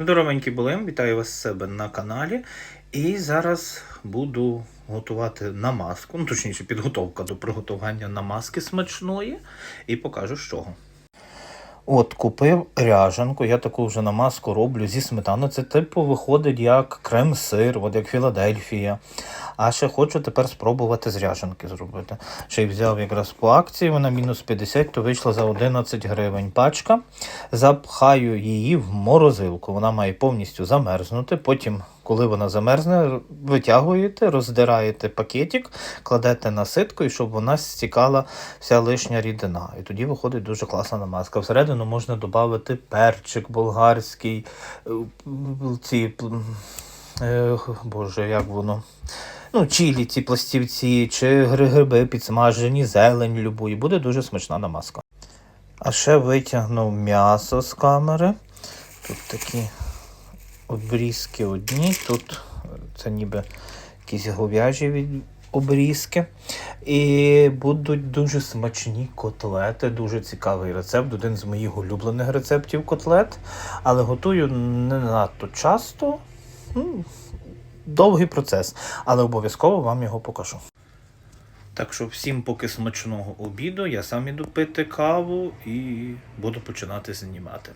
Здоровенькі були, вітаю вас з себе на каналі. І зараз буду готувати намазку, ну точніше, підготовка до приготування намазки смачної, і покажу з чого. От, купив ряжанку, я таку вже намазку роблю зі сметаною. Це типу виходить як крем-сир, от як Філадельфія. А ще хочу тепер спробувати з ряжанки зробити. Ще й взяв якраз по акції, вона мінус 50, то вийшла за 11 гривень пачка. Запхаю її в морозилку. Вона має повністю замерзнути. Потім, коли вона замерзне, витягуєте, роздираєте пакетик, кладете на ситку, і щоб вона стікала вся лишня рідина. І тоді виходить дуже класна намазка. Всередину можна додати перчик болгарський, е, ці. е, Боже, як воно? Ну, чілі, ці пластівці, чи гриби підсмажені, зелень любу, буде дуже смачна намазка. А ще витягнув м'ясо з камери. Тут такі обрізки одні, тут е, це ніби якісь говяжі обрізки. І будуть дуже смачні котлети, дуже цікавий рецепт, один з моїх улюблених рецептів котлет. Але готую не надто часто. Довгий процес, але обов'язково вам його покажу. Так що всім поки смачного обіду, я сам іду пити каву і буду починати знімати.